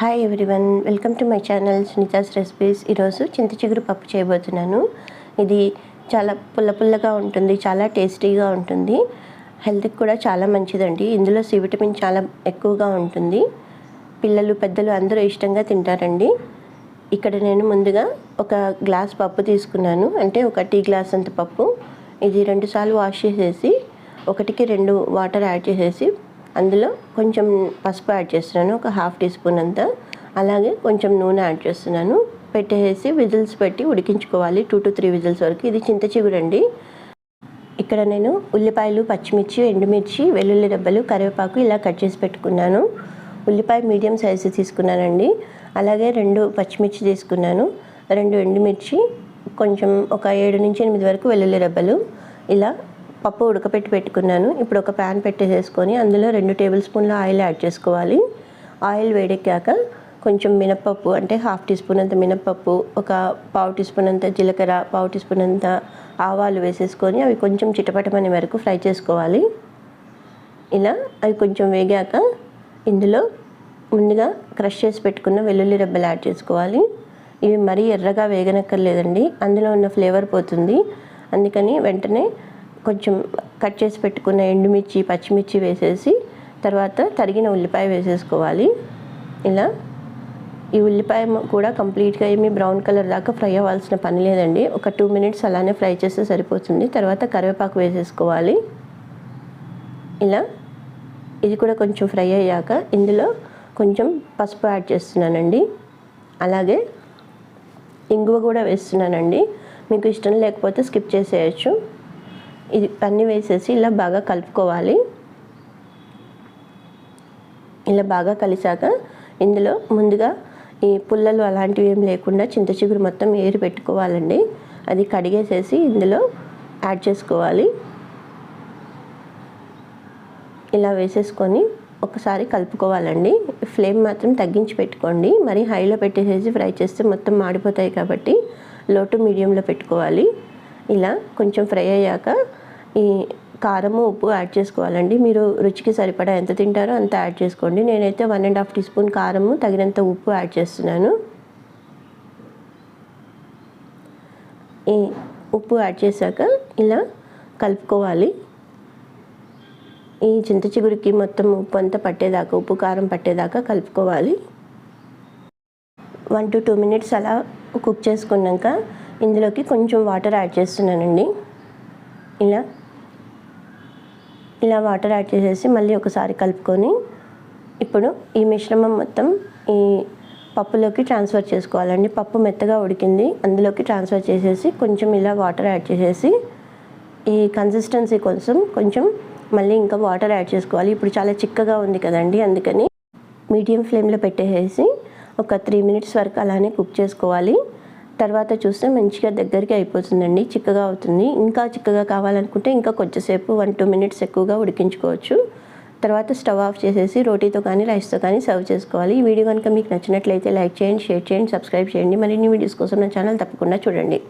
Hi everyone welcome to my channel Sunitha's recipes ఈరోజు చింత చిగురు పప్పు చేయబోతున్నాను. ఇది చాలా పుల్ల పుల్లగా ఉంటుంది చాలా టేస్టీగా ఉంటుంది. హెల్త్కి కూడా చాలా మంచిదండి. ఇందులో సి విటమిన్ చాలా ఎక్కువగా ఉంటుంది. పిల్లలు పెద్దలు అందరూ ఇష్టంగా తింటారండి. ఇక్కడ నేను ముందుగా ఒక గ్లాస్ పప్పు తీసుకున్నాను. అంటే ఒక టీ గ్లాస్ అంత పప్పు. ఇది రెండుసార్లు వాష్ చేసేసి ఒకటికి రెండు వాటర్ యాడ్ చేసేసి అందులో కొంచెం పసుపు యాడ్ చేస్తున్నాను ఒక హాఫ్ టీ స్పూన్ అంతా. అలాగే కొంచెం నూనె యాడ్ చేస్తున్నాను. పెట్టేసి విజిల్స్ పెట్టి ఉడికించుకోవాలి టూ టు త్రీ విజిల్స్ వరకు. ఇది చింత చిగురండి. ఇక్కడ నేను ఉల్లిపాయలు పచ్చిమిర్చి ఎండుమిర్చి వెల్లుల్లి డబ్బలు కరివేపాకు ఇలా కట్ చేసి పెట్టుకున్నాను. ఉల్లిపాయ మీడియం సైజు తీసుకున్నానండి. అలాగే రెండు పచ్చిమిర్చి తీసుకున్నాను. రెండు ఎండుమిర్చి కొంచెం ఒక ఏడు నుంచి ఎనిమిది వరకు వెల్లుల్లి డబ్బలు ఇలా పప్పు ఉడకపెట్టి పెట్టుకున్నాను. ఇప్పుడు ఒక ప్యాన్ పెట్టేసేసుకొని అందులో రెండు టేబుల్ స్పూన్ల ఆయిల్ యాడ్ చేసుకోవాలి. ఆయిల్ వేడెక్కాక కొంచెం మినప్పప్పు అంటే హాఫ్ టీ స్పూన్ అంత మినప్పప్పు ఒక పావు టీ స్పూన్ అంత జీలకర్ర పావు టీ స్పూన్ అంత ఆవాలు వేసేసుకొని అవి కొంచెం చిటపటమనే వరకు ఫ్రై చేసుకోవాలి. ఇలా అవి కొంచెం వేగాక ఇందులో ముందుగా క్రష్ చేసి పెట్టుకున్న వెల్లుల్లి రెబ్బలు యాడ్ చేసుకోవాలి. ఇవి మరీ ఎర్రగా వేగనక్కర్లేదండి. అందులో ఉన్న ఫ్లేవర్ పోతుంది. అందుకని వెంటనే కొంచెం కట్ చేసి పెట్టుకున్న ఎండుమిర్చి పచ్చిమిర్చి వేసేసి తర్వాత తరిగిన ఉల్లిపాయ వేసేసుకోవాలి. ఇలా ఈ ఉల్లిపాయ కూడా కంప్లీట్గా ఏమి బ్రౌన్ కలర్ దాకా ఫ్రై అవ్వాల్సిన పని లేదండి. ఒక టూ మినిట్స్ అలానే ఫ్రై చేస్తే సరిపోతుంది. తర్వాత కరివేపాకు వేసేసుకోవాలి. ఇలా ఇది కూడా కొంచెం ఫ్రై అయ్యాక ఇందులో కొంచెం పసుపు యాడ్ చేస్తున్నానండి. అలాగే ఇంగువ కూడా వేస్తున్నానండి. మీకు ఇష్టం లేకపోతే స్కిప్ చేసేయచ్చు. ఇది పన్నీ వేసేసి ఇలా బాగా కలుపుకోవాలి. ఇలా బాగా కలిసాక ఇందులో ముందుగా ఈ పుల్లలు అలాంటివి ఏం లేకుండా చింత చిగురు మొత్తం ఏరి పెట్టుకోవాలండి. అది కడిగేసేసి ఇందులో యాడ్ చేసుకోవాలి. ఇలా వేసేసుకొని ఒకసారి కలుపుకోవాలండి. ఫ్లేమ్ మాత్రం తగ్గించి పెట్టుకోండి. మరి హైలో పెట్టేసేసి ఫ్రై చేస్తే మొత్తం మాడిపోతాయి కాబట్టి లో టు మీడియంలో పెట్టుకోవాలి. ఇలా కొంచెం ఫ్రై అయ్యాక ఈ కారము ఉప్పు యాడ్ చేసుకోవాలండి. మీరు రుచికి సరిపడా ఎంత తింటారో అంత యాడ్ చేసుకోండి. నేనైతే one and half teaspoon కారము తగినంత ఉప్పు యాడ్ చేస్తున్నాను. ఈ ఉప్పు యాడ్ చేశాక ఇలా కలుపుకోవాలి. ఈ చింత చిగురికి మొత్తం ఉప్పు అంతా పట్టేదాకా ఉప్పు కారం పట్టేదాకా కలుపుకోవాలి. వన్ టు టూ మినిట్స్ అలా కుక్ చేసుకున్నాక ఇందులోకి కొంచెం వాటర్ యాడ్ చేస్తున్నానండి. ఇలా ఇలా వాటర్ యాడ్ చేసేసి మళ్ళీ ఒకసారి కలుపుకొని ఇప్పుడు ఈ మిశ్రమం మొత్తం ఈ పప్పులోకి ట్రాన్స్ఫర్ చేసుకోవాలండి. పప్పు మెత్తగా ఉడికింది. అందులోకి ట్రాన్స్ఫర్ చేసేసి కొంచెం ఇలా వాటర్ యాడ్ చేసేసి ఈ కన్సిస్టెన్సీ కోసం కొంచెం మళ్ళీ ఇంకా వాటర్ యాడ్ చేసుకోవాలి. ఇప్పుడు చాలా చిక్కగా ఉంది కదండి. అందుకని మీడియం ఫ్లేమ్లో పెట్టేసేసి ఒక త్రీ మినిట్స్ వరకు అలానే కుక్ చేసుకోవాలి. తర్వాత చూస్తే మంచిగా దగ్గరికి అయిపోతుందండి చిక్కగా అవుతుంది. ఇంకా చిక్కగా కావాలనుకుంటే ఇంకా కొంచెంసేపు వన్ టూ మినిట్స్ ఎక్కువగా ఉడికించుకోవచ్చు. తర్వాత స్టవ్ ఆఫ్ చేసేసి రోటీతో కానీ రైస్తో కానీ సర్వ్ చేసుకోవాలి. ఈ వీడియో కనుక మీకు నచ్చినట్లయితే లైక్ చేయండి షేర్ చేయండి సబ్స్క్రైబ్ చేయండి. మరిన్ని వీడియోస్ కోసం నా ఛానల్ తప్పకుండా చూడండి.